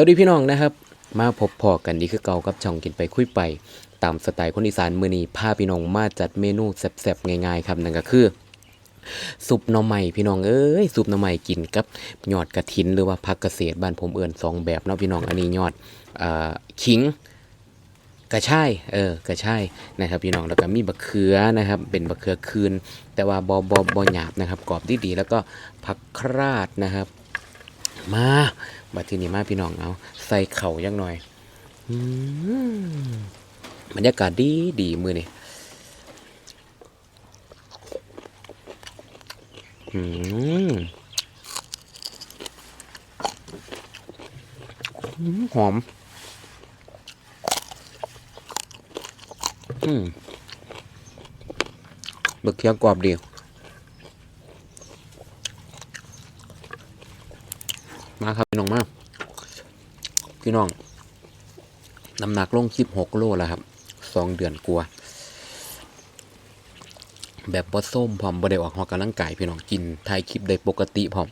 วัสดีพี่น้องนะครับ มาพบพอกันดีคือเก่ากับช่องกินไปคุยไป ตามสไตล์คนอีสานมือนี้พาพี่น้องมาจัดเมนูแซ่บๆง่ายๆครับนั่นก็คือซุปหน่อไม้พี่น้องเอ้ยซุปหน่อไม้กินกับยอดกระถิน หรือว่าผักเกษตรบ้านผมเอื่นสองแบบเนาะพี่น้องอันนี้ยอดอขิงกระชายเออกระชายนะครับพี่น้องแล้วก็มีบักเขือนะครับ เป็นบักเขือคืน แต่ว่าบอบอบอหยาบนะครับกรอบดีๆแล้วก็ผักคราดนะครับ มาบัดทีนี้มาพี่น้องเอาใส่เข่ายังหน่อยอืมบรรยากาศดีดีมือนี่อืมหอม อืมบักเขียวกรอบดี มาครับ พี่น้องมาพี่น้องน้ำหนักลงสิบหกโลแล้วครับสองเดือนกลัว แบบบอส้มพร้อมบดได้ออกหอกกำลังกายพี่น้องกินถ่ายคลิปได้ปกติพร้อม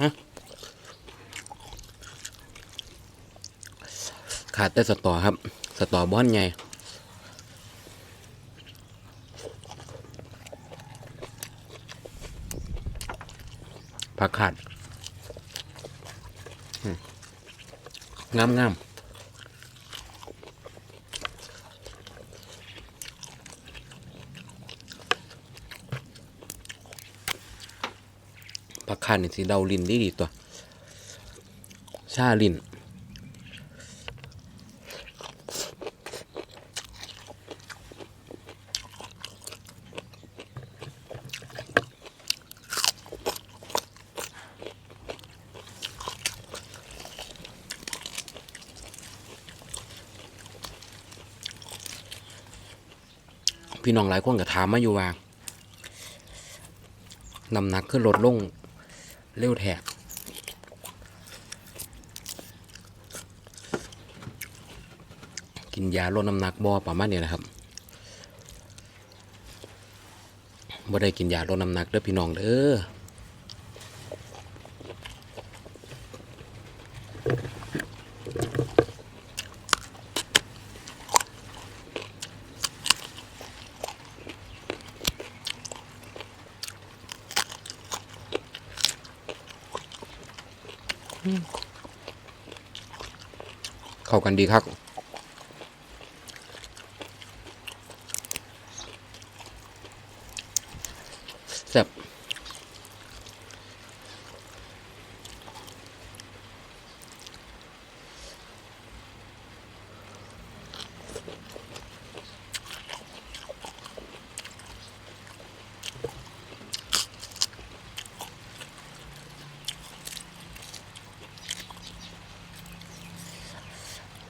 ขาดแต่สตอครับ สตอบ้อนใหญ่ผักขาดงามงาม ผักขาดนี่สีเดาลินดีดีตัว ชาลินพี่น้องหลายคนก็ถามมาอยู่ว่าน้ำหนักขึ้นลดลง เร็วแทกกินยาลดน้ำหนักบ่ประมาณนี้นะครับบ่ได้กินยาลดน้ำหนักเด้อพี่น้องเด้อ เข้ากันดีครับแซ่บ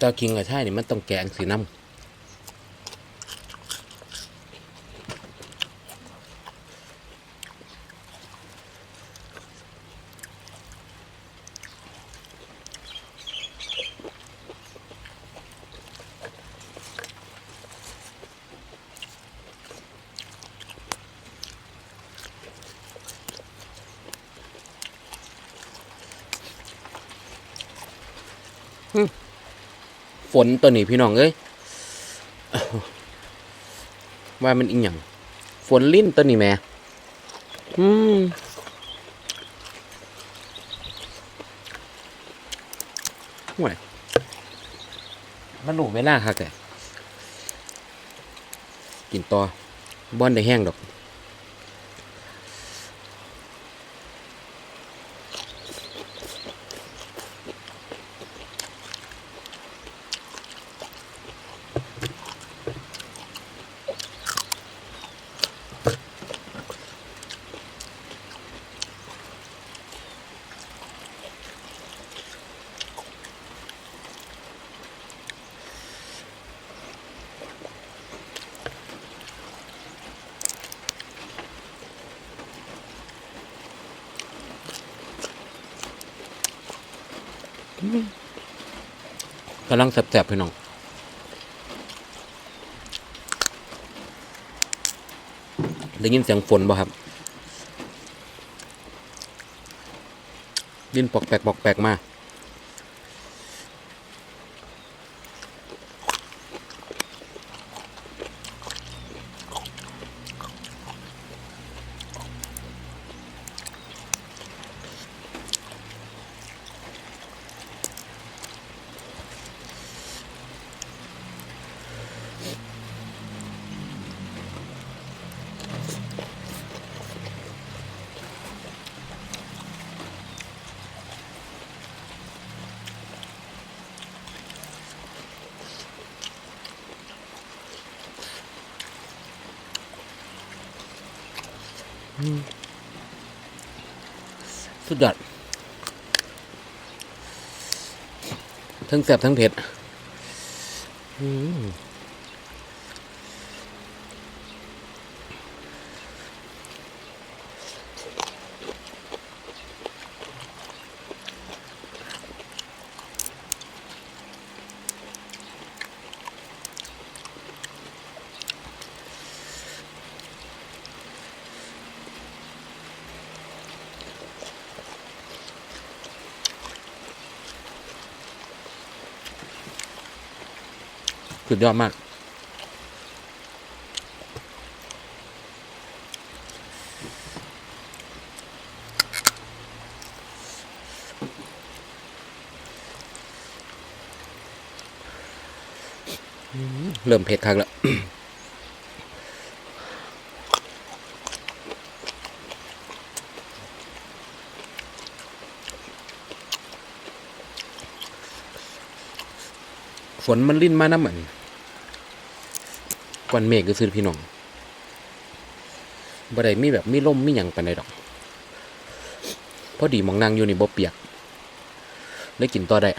แตากินกับใช่นี่มันต้องแกงสีน้ำ ฝนตัวนี้พี่น้องเอ้ยว่ามันอีหยังฝนลิ้นตัวนี้แม่อืมห่วยมันหนูไม่ล่าค่ะแกกินต่อบอนได้แห้งดอก กำลังแสบๆพี่น้องได้ยินเสียงฝนบ่ครับดินปอกแปกปอกแปกมา สุดยอดทั้งแสบทั้งเผ็ด อืม สุดยอดมาก เริ่มเผ็ดคักแล้วฝนมันลิ่นมาน้ำเหมือน กวนเมฆก็ซื้อพี่น้องบ่ได้มีแบบมีลมมีหยังปานใดดอก พอดีมองนางอยู่นี่บ่เปียกได้กินต่อได้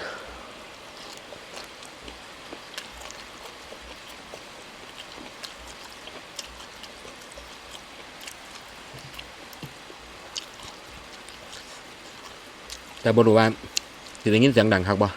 แต่บ่รู้ว่าสิได้ยินเสียงดังคักบ่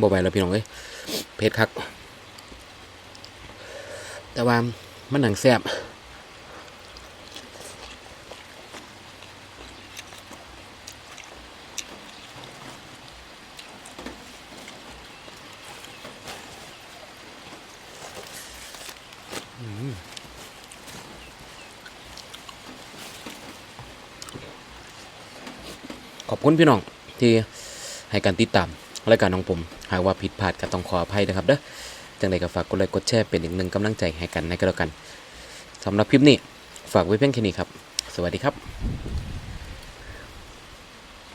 บ่ไหวแล้วพี่น้องเอ้ยเผ็ดคัก แต่ว่ามันหนังแซ่บขอบคุณพี่น้องที่ ให้การติดตามรายการของผม หากว่าผิดพลาดก็ต้องขออภัยนะครับเด้อจังใดก็ฝากกดไลค์กดแชร์เป็นอีกหนึ่งกำลังใจให้กันในก็แล้วกันสำหรับคลิปนี้ฝากไว้เพียงแค่นี้ครับ สวัสดีครับ